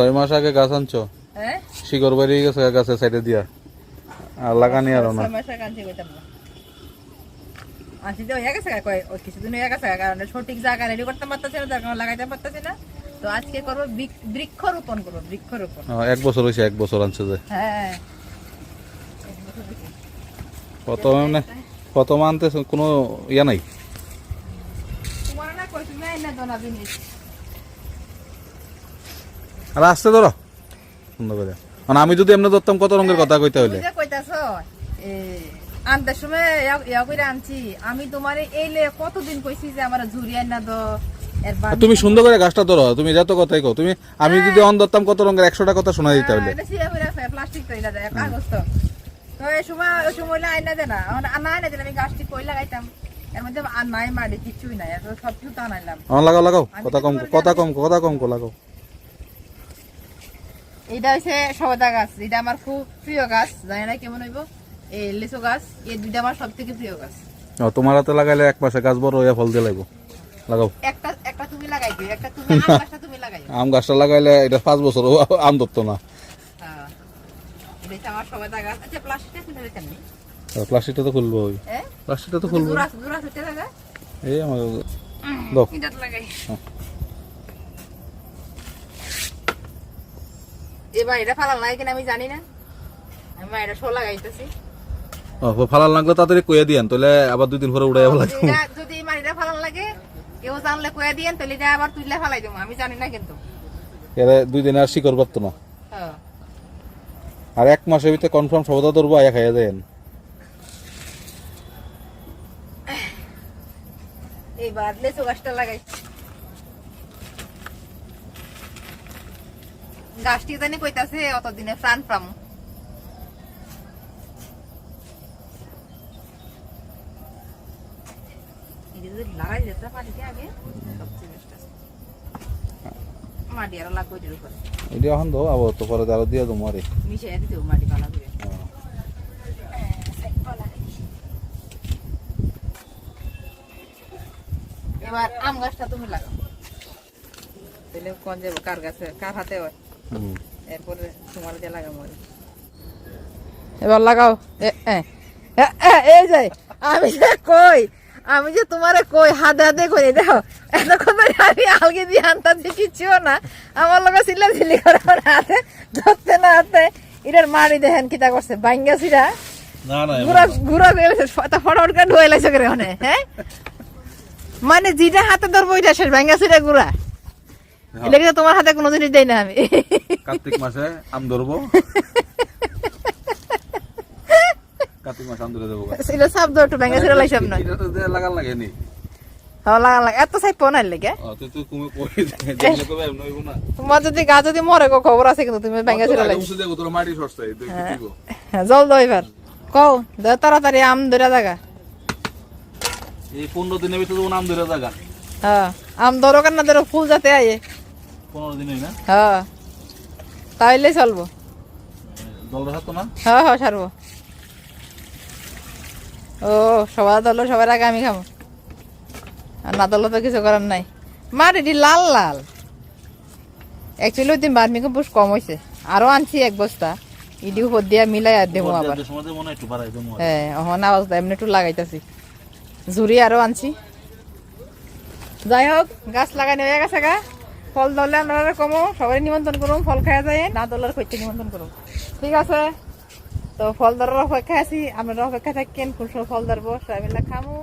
ছয় মাস আগে গাছ আনছো? হ্যাঁ? শিকড় বেরিয়ে গেছে গাছের সাইডে দিয়া। আর লাগানি আরও না। ছয় মাস আগে আনছি কইতাম না। আনছি তো হয়ে গেছে কিছুদিন হয়ে গেছে কারণ সঠিক জায়গা রেডি করতে পারতেছি না জায়গা লাগাইতে পারতেছি না। তো আজকে করব বৃক্ষরোপণ করব বৃক্ষরোপণ। এক বছর হয়েছে এক বছর আনছে যে। হ্যাঁ। প্রথমে মানে প্রথম আনতে কোনো ইয়া নাই? তোমার না কই তুমি আইনা দোনা জিনিস আর আসতে ধরো। সুন্দর করে। মানে আমি যদি এমনি ধরতাম কত রঙের কথা কইতে হইলে? আনতে সময় ইয়া- করে আনছি। আমি তোমার এইলে কতদিন কইছি যে আমার ঝুরি আইনা দো তুমি সুন্দর করে গাছটা ধরো তুমি যত কথাই কও। তুমি আমি যদি অন ধরতাম কত রঙের একশোটা কথা শোনা দিতে হইলে। আছে, প্লাস্টিক তো এটা দেয়, কাগজ তো। তো এই সময় ওই সময় আইনা দে না। আনা আইনা দিলে আমি গাছটি কই লাগাইতাম? এর মধ্যে আর নাই মাটি কিছুই নাই। সব কিছু তো আনাইলাম। আমার লাগাও লাগাও। কথা কম কথা কম কথা কম কো লাগাও। এইটা হচ্ছে সবেদা গাছ। এটা আমার খুব প্রিয় গাছ জানি না কেমন হইব। এই লিচু গাছ এই দুইটা আমার সব থেকে প্রিয় গাছ। ও, তোমার হাতে লাগাইলে এক মাসে গাছ বড় হইয়া ফল দিয়ে লাগবো লাগাও। একটা একটা তুমি লাগাই দিও একটা তুমি আম গাছটা তুমি লাগাই আম গাছটা লাগাইলে এটা পাঁচ বছর আম ধরতো না। হ্যাঁ এটা আমার সবেদা গাছ। আচ্ছা প্লাস্টিকটা খুলে রেখে নি। আর প্লাস্টিকটা তো খুলবো ওই। হ্যাঁ? প্লাস্টিকটা তো খুলবো। জোড়া জোড়া এই আমার দাও। এটা লাগাই। এবার এটা ফালাল কিনা আমি জানি না। আমি এটা শো লাগাইতেছি। ও ফালার লাগলে তাড়াতাড়ি কইয়া দিয়ান তাহলে আবার দুই দিন পরে উড়াই যাব লাগবে যদি এই মাটিটা লাগে কেউ জানলে কয়ে দিয়েন তাহলে এটা আবার তুললে ফালাই দেবো আমি জানি না কিন্তু। এরা দুই দিন আর শিকড় পারতো না। আর এক মাসের ভিতরে কনফার্ম সবদা ধরবো আয়া খাইয়া দেন। এইবার লেচু গাছটা লাগাই গাছটি জানি কইতাছে অতদিনে প্রাণ পাম। লাগাই যেতে মাটিতে আগে? সবচেয়ে best আছে। মাটি আরও লাগবে এটার উপরে। এটা এখন দাও আবার তো পরে আরও দিয়ে দেবো আরে মিশিয়ে দিতে মাটি পালা করে। এবার আম গাছটা তুমি লাগাও। তাহলে কোন যাব? কার গাছে? কার হাতে হয়। এরপরে তোমার দিয়ে লাগাবো এবার লাগাও। এ, এ, এ, এ, এই যে আমি যে কই আমি যে তোমারে কই হাতে হাতে কই দেখো এতক্ষণ ধরে আমি আলগে দিয়ে আনতাম যে কিচ্ছুও না। আমার লোক সিলা সিলি করে আমার হাতে ধরতে না হাতে। এটার মারি দেখেন কিতা করছে বাইঙ্গা সিরা। না না গুড়া গুড়া গেছে ফটাফট করে ঢুয়ে লাইছে করে ওখানে মানে যেটা হাতে ধরবো ওইটা শেষ বাইঙ্গা সিরা গুড়া এটা কিন্তু তোমার হাতে কোনো জিনিস দেই না আমি। কার্তিক মাসে আম ধরবো। কার্তিক মাসে আম ধরে দেবো সাপ ধর একটু বাইঙ্গা সিরা লাইছাম না এটা তো লাগে নি। হ্যাঁ তোমার যদি গা যদি মরে গো খবর আছে কিন্তু তুমি হ্যাঁ। জল দাও এবার। কও দে তাড়াতাড়ি আম ধরে জাগা। এই পনেরো দিনের ভিতরে আম ধরে জায়গা হ্যাঁ আম কেন না ধরো ফুল যাতে আয়ে। পনেরো দিনই না হ্যাঁ। তাইলে চলবো। রাখতো না। হ্যাঁ হ্যাঁ সারবো ও সবার ধরলো সবার আগে আমি খাব আর না ধরলে তো কিছু করার নাই। মার এটি লাল লাল। অ্যাকচুয়ালি ওই দিন বার্মি কম হয়েছে আরও আনছি এক বস্তা। ইডি উপর দিয়া মিলাই আর দেবো আবার। হয় অহন আওয়াজ এমনি একটু লাগাইতেছি। ঝুরি আরও আনছি। যাই হোক গাছ লাগানো হয়ে গেছে গা। ফল ধরলে আপনারা কমো, সবাই নিমন্ত্রণ করুন, ফল খাওয়া যায়। না দলের কইতে নিমন্ত্রণ করুন। ঠিক আছে? তো ফল ধরার অপেক্ষা আছি আপনারা অপেক্ষা থাকেন কোন সময় ফল ধরবো, সবাই মিলে খামো।